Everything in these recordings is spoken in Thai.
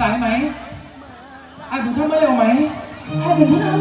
สายไหมไอ้บุญท่านมาเร็วไหมไอ้เป็นน้อง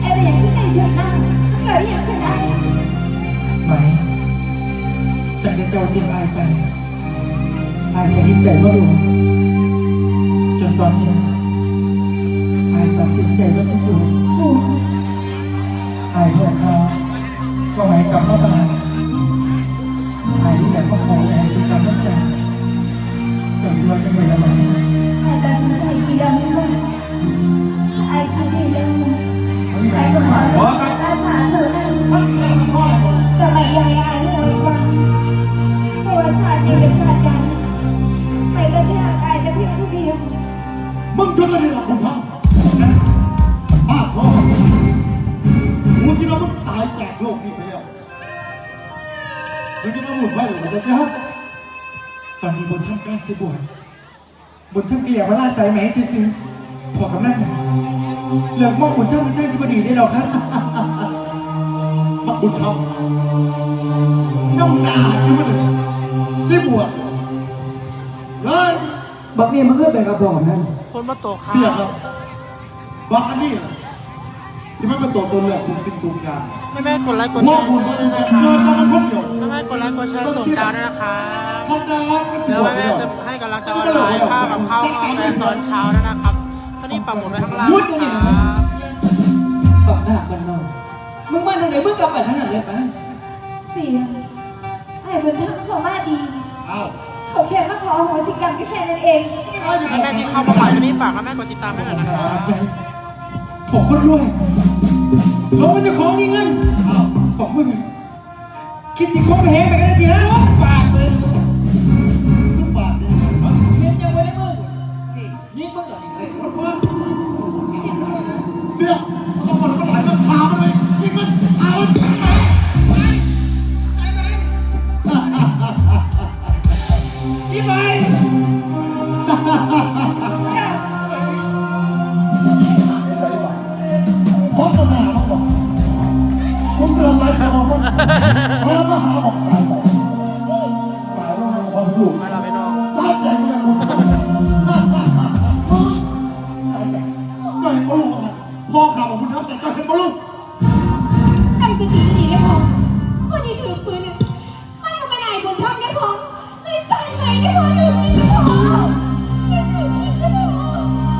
ไอ้เป็นอย่างที่ไอ้ชนหน้าเกิดอย่างขึ้นไอ้ไหม แต่จะเจ้าเทียมไอ้ไปไอ้ก็ยิ้มใจว่า ไอ้ก็ขอรักษาเธอนั่นแต่ไม่ยายไอ้เลยว่าเพราะว่าชาตินี้เป็นชาติกันไอ้ก็ที่ห่างไอ้จะเพียงผู้เดียวมึงจนอะไรหรอกคุณพ่อป้าพ่อกูที่เราต้องตายจากโลกนี้ไปแล้วมึงจะมาหมุนไว้หรือมันจะฮะตอนนี้บนท่านกล้าสิบวชบนท่านเบียร์มาล่าสายไหมซื้อๆพอกับนั่น เลือกมองบนท่านมันได้ก็ดีได้หรอครับมาบุญเขาน้ำหนาที่มันสิบวชเลยบักนี่มันเพื่อเป็นกระบอกนั่นคนมาตกค่ะเสียครับว่าอันนี้ที่มันเป็นตัวตนเลยคุณสิ่งทุกอย่างแม่แม่กดไลค์กดพแชวกร์คุณด้วยนะเกิคะนมาคนเดียวแม่แม่กดไลค์กดแชร์ส่งดาวด้วยนะคะธรรมดาก็สิแล้วบวชแม่ไปแม่แล้วจะให้กำลังใจออนไลน์ค่ากับข้าวกาแฟตอนเช้าด้วยนะครับตอ นนี้ปักหมุดไว้ข้างล่างนะคะปากหน้ากันนอนมึงมาทางไหนมึงกลับไปทางนั้นเลยไปเสียไอ้บนทั้งเขามาดีอ้าวเขาแค่มาขออโหสิกรรมก็แค่นั้นเองแม่แม่ที่เข้ามาใหม่วันนี้ฝากแม่แม่กดติดตามให้หน่อยนะคะผมคนรวยเขาเป็นเจ้าของมีเงินอ้าวบอกมึง คิดสิคบไปแหงไปกันได้ทีนะปากเลย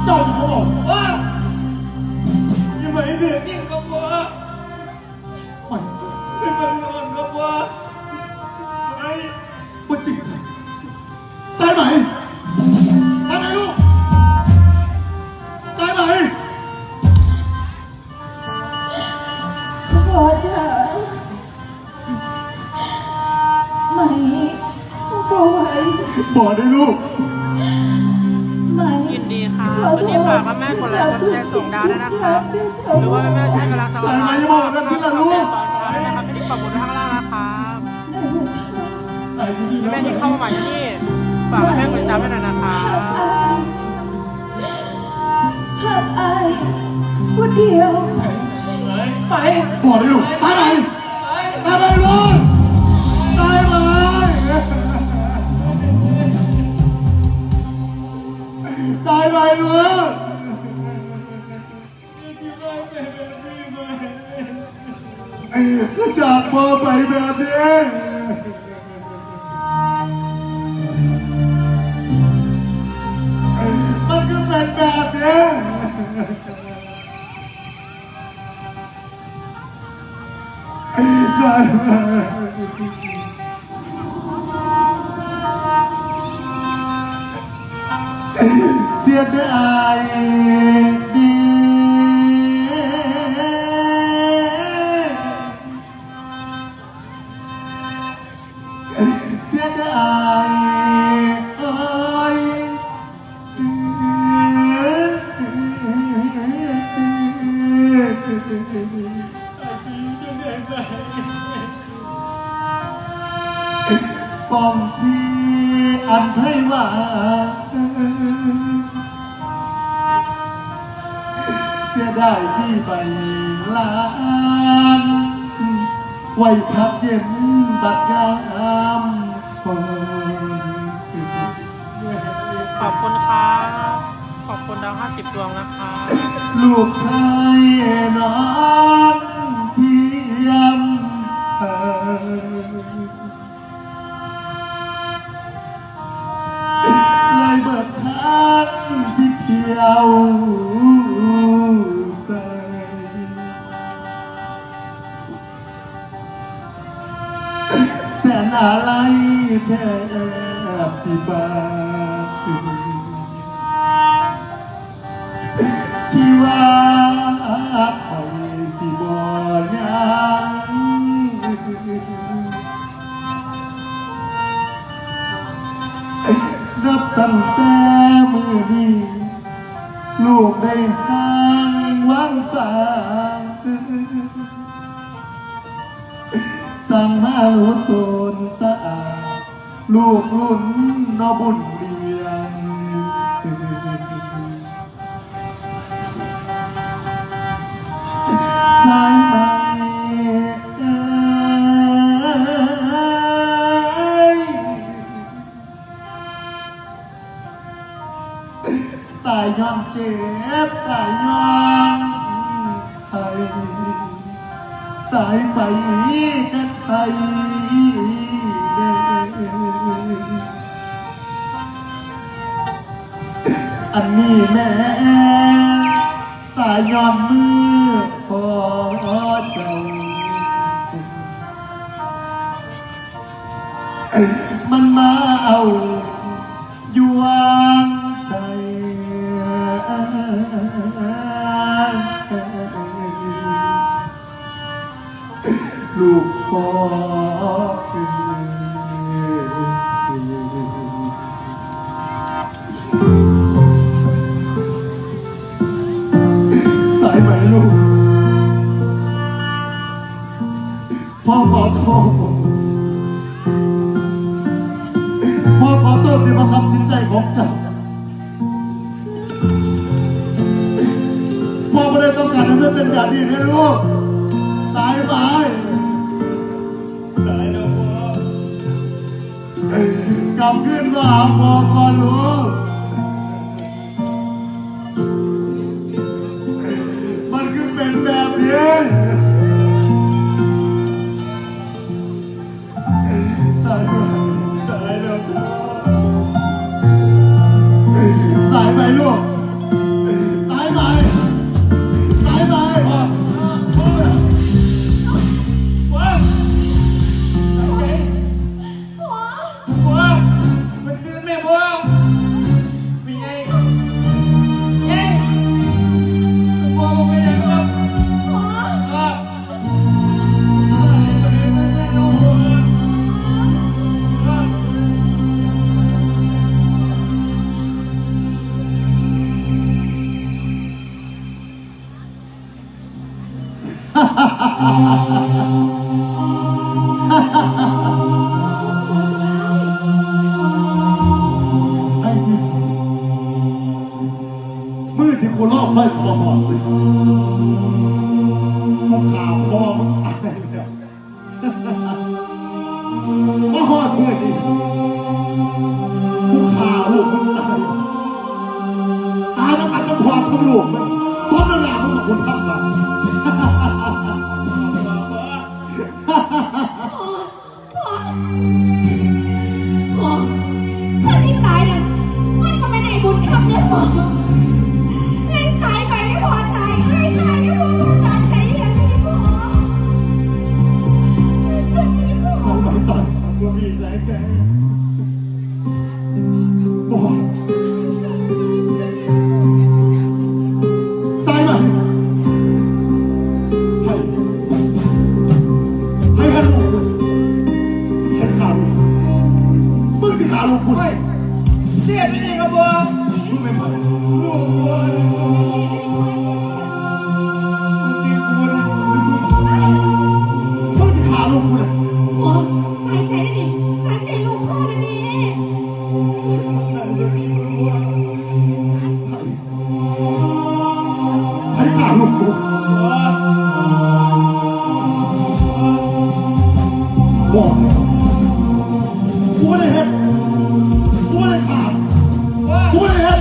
เจ้าจะเขาบอกว่ายังไม่เดือดยิ่งกับว่าไม่ไม่มานอนกับว่าไอ้ว่าจริงสายไหมสายไหมลูกสายไหมขอเธอไม่ก็ไหวบอกได้ลูกไม่ยิน ดีค่ะ วันนี้ฝากแม่แม่กดไลค์กดแชร์ส่งดาวด้วยนะคะ หรือว่าแม่แม่จะให้กำลังใจออนไลน์ค่ากับข้าวกาแฟตอนเช้าด้วยนะครับที่ปักหมุดไว้ข้างล่างนะครับไอ้ที่ดีแม่ที่เข้ามาใหม่ที่นี่ฝากแม่แม่กดติดตามให้หน่อยนะคะหากอายผู้เดียว ไปบอกได้ลูกสายไหมสายไหมลูก สายไหมลูกจากพ่อไปแบบนี้มันก็เป็นแบบนี้ได้ ป้องที่อันให้ว่าเสียได้ที่ใบลานไว้พักเย็นบัดยามขอบคุณค่ะดวงนะคะ ลูกเคยนอน ไป แสนอะไรแทบสิบาทชีวาคอยสิบยังนับตั้งแต่มือนี้ ลูกได้ห่างวังฝาสั่งมารู้ตนตาลูกลุ่นนอบุญเรียนสายมา ตายย้อนเจ็บตายย้อนไทยตายไปกันไทยออันนี้แม่ตายย้อนมือพอเจ้ามันมาเอา ลูกพ่อสายไหมลูก พ่อขอโทษพ่อขอโทษที่มาทำจิตใจของเจ้าพ่อไม่ได้ต้องการให้มันเป็นแบบนี้นะลูก ตายไป อกลั ไอ้วิสุทธิ์มือที่กูลอกไล่คอหอดเลยกูข่าวคอมึงตายแล้วมาหอดมือนี่กูข่าวลูกมึงตายตายแล้วมันจะพอดมึงลูกมึงพร้อมน้ำหนามึงกับคนทำม